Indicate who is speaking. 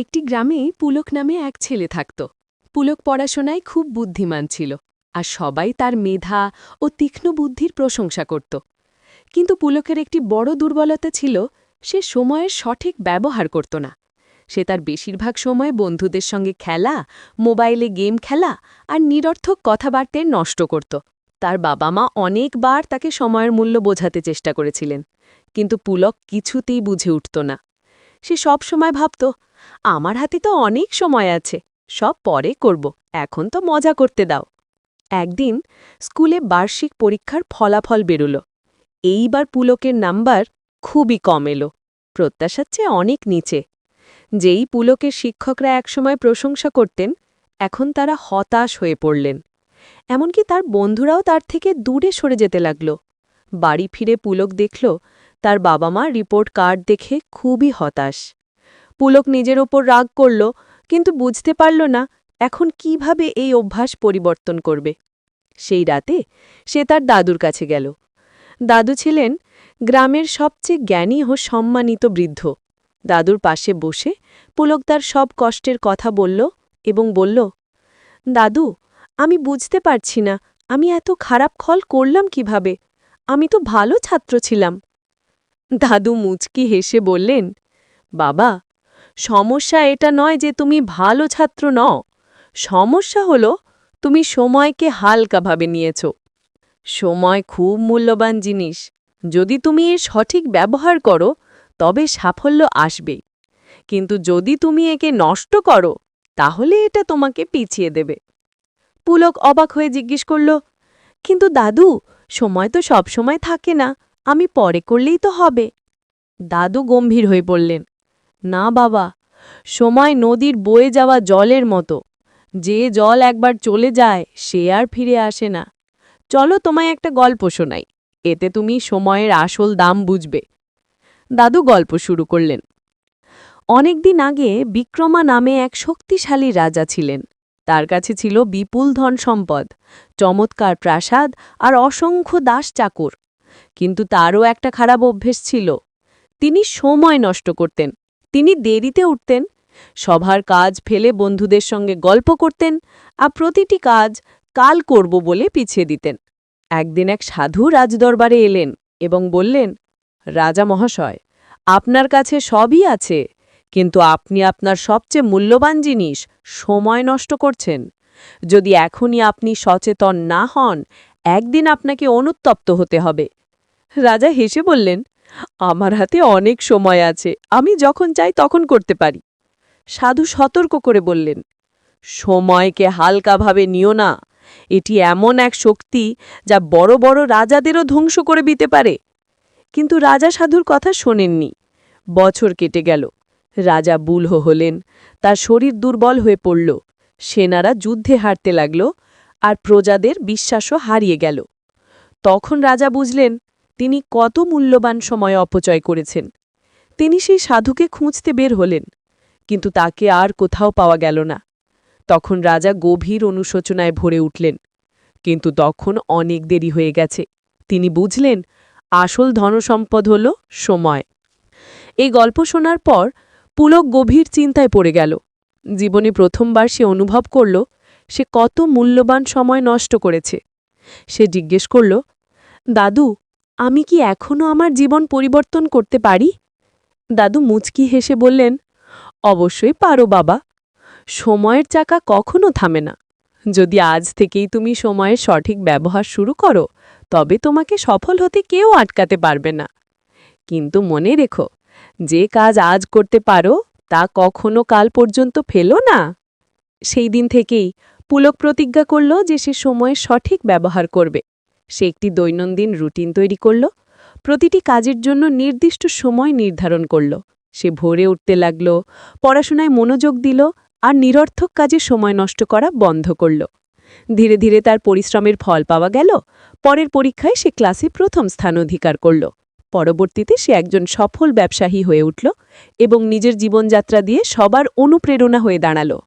Speaker 1: একটি গ্রামে পুলক নামে এক ছেলে থাকত। পুলক পড়াশোনায় খুব বুদ্ধিমান ছিল আর সবাই তার মেধা ও তীক্ষ্ণ বুদ্ধির প্রশংসা করত। কিন্তু পুলকের একটি বড় দুর্বলতা ছিল, সে সময়ের সঠিক ব্যবহার করত না। সে তার বেশিরভাগ সময় বন্ধুদের সঙ্গে খেলা, মোবাইলে গেম খেলা আর নিরর্থক কথাবার্তায় নষ্ট করত। তার বাবা মা অনেকবার তাকে সময়ের মূল্য বোঝাতে চেষ্টা করেছিলেন, কিন্তু পুলক কিছুতেই বুঝে উঠত না। সে সব সময় ভাবত আমার হাতে তো অনেক সময় আছে, সব পরে করব, এখন তো মজা করতে দাও। একদিন স্কুলে বার্ষিক পরীক্ষার ফলাফল বেরোল। এইবার পুলকের নাম্বার খুবই কম এলো, প্রত্যাশার চেয়ে অনেক নিচে। যেই পুলকের শিক্ষকরা একসময় প্রশংসা করতেন, এখন তারা হতাশ হয়ে পড়লেন। এমনকি তার বন্ধুরাও তার থেকে দূরে সরে যেতে লাগল। বাড়ি ফিরে পুলক দেখল, তার বাবা মা রিপোর্ট কার্ড দেখে খুবই হতাশ। পুলক নিজের ওপর রাগ করল, কিন্তু বুঝতে পারল না এখন কীভাবে এই অভ্যাস পরিবর্তন করবে। সেই রাতে সে তার দাদুর কাছে গেল। দাদু ছিলেন গ্রামের সবচেয়ে জ্ঞানী ও সম্মানিত বৃদ্ধ। দাদুর পাশে বসে পুলক তার সব কষ্টের কথা বলল এবং বলল, দাদু, আমি বুঝতে পারছি না, আমি এত খারাপ ফল করলাম কীভাবে? আমি তো ভালো ছাত্র ছিলাম। দাদু মুচকি হেসে বললেন, বাবা সমস্যা এটা নয় যে তুমি ভালো ছাত্র নও। সমস্যা হলো তুমি সময়কে হালকাভাবে নিয়েছ। সময় খুব মূল্যবান জিনিস। যদি তুমি এর সঠিক ব্যবহার করো, তবে সাফল্য আসবেই। কিন্তু যদি তুমি একে নষ্ট করো, তাহলে এটা তোমাকে পিছিয়ে দেবে। পুলক অবাক হয়ে জিজ্ঞেস করল, কিন্তু দাদু, সময় তো সব সময় থাকে না। আমি পরে করলেই তো হবে। দাদু গম্ভীর হয়ে পড়লেন না বাবা, সময় নদীর বয়ে যাওয়া জলের মতো। যে জল একবার চলে যায়, সে আর ফিরে আসে না। চলো তোমায় একটা গল্প শোনাই। এতে তুমি সময়ের আসল দাম বুঝবে। দাদু গল্প শুরু করলেন। অনেকদিন আগে বিক্রমা নামে এক শক্তিশালী রাজা ছিলেন। তার কাছে ছিল বিপুল ধন সম্পদ, চমৎকার প্রাসাদ আর অসংখ্য দাস চাকর। কিন্তু তারও একটা খারাপ অভ্যেস ছিল। তিনি সময় নষ্ট করতেন। তিনি দেরিতে উঠতেন, সভার কাজ ফেলে বন্ধুদের সঙ্গে গল্প করতেন, আর প্রতিটি কাজ কাল করব বলে পিছিয়ে দিতেন। একদিন এক সাধু রাজদরবারে এলেন এবং বললেন, রাজা মহাশয়, আপনার কাছে সবই আছে, কিন্তু আপনি আপনার সবচেয়ে মূল্যবান জিনিস সময় নষ্ট করছেন। যদি এখনই আপনি সচেতন না হন, একদিন আপনাকে অনুত্তপ্ত হতে হবে। রাজা হেসে বললেন আমার হাতে অনেক সময় আছে, আমি যখন চাই তখন করতে পারি। সাধু সতর্ক করে বললেন, সময়কে হালকাভাবে নিও না। এটি এমন এক শক্তি যা বড় বড় রাজাদেরও ধ্বংস করে দিতে পারে। কিন্তু রাজা সাধুর কথা শোনেননি। বছর কেটে গেল। রাজা বুলহ হলেন, তার শরীর দুর্বল হয়ে পড়ল। সেনারা যুদ্ধে হারতে লাগল আর প্রজাদের বিশ্বাসও হারিয়ে গেল। তখন রাজা বুঝলেন তিনি কত মূল্যবান সময় অপচয় করেছেন। তিনি সেই সাধুকে খুঁজতে বের হলেন, কিন্তু তাকে আর কোথাও পাওয়া গেল না। তখন রাজা গভীর অনুশোচনায় ভরে উঠলেন, কিন্তু তখন অনেক দেরি হয়ে গেছে। তিনি বুঝলেন, আসল ধনসম্পদ হল সময়। এই গল্প শোনার পর পুলক গভীর চিন্তায় পড়ে গেল। জীবনে প্রথমবার সে অনুভব করল, সে কত মূল্যবান সময় নষ্ট করেছে। সে জিজ্ঞেস করল, দাদু আমি কি এখনও আমার জীবন পরিবর্তন করতে পারি? দাদু মুচকি হেসে বললেন, অবশ্যই পারো বাবা। সময়ের চাকা কখনো থামে না। যদি আজ থেকেই তুমি সময়ের সঠিক ব্যবহার শুরু করো, তবে তোমাকে সফল হতে কেউ আটকাতে পারবে না। কিন্তু মনে রেখো, যে কাজ আজ করতে পারো, তা কখনো কাল পর্যন্ত ফেলো না। সেই দিন থেকেই পুলক প্রতিজ্ঞা করল যে সে সময়ের সঠিক ব্যবহার করবে। সে একটি দৈনন্দিন রুটিন তৈরি করল, প্রতিটি কাজের জন্য নির্দিষ্ট সময় নির্ধারণ করল। সে ভোরে উঠতে লাগল, পড়াশোনায় মনোযোগ দিল আর নিরর্থক কাজে সময় নষ্ট করা বন্ধ করল। ধীরে ধীরে তার পরিশ্রমের ফল পাওয়া গেল, পরের পরীক্ষায় সে ক্লাসে প্রথম স্থান অধিকার করল। পরবর্তীতে সে একজন সফল ব্যবসায়ী হয়ে উঠল এবং নিজের জীবনযাত্রা দিয়ে সবার অনুপ্রেরণা হয়ে দাঁড়াল।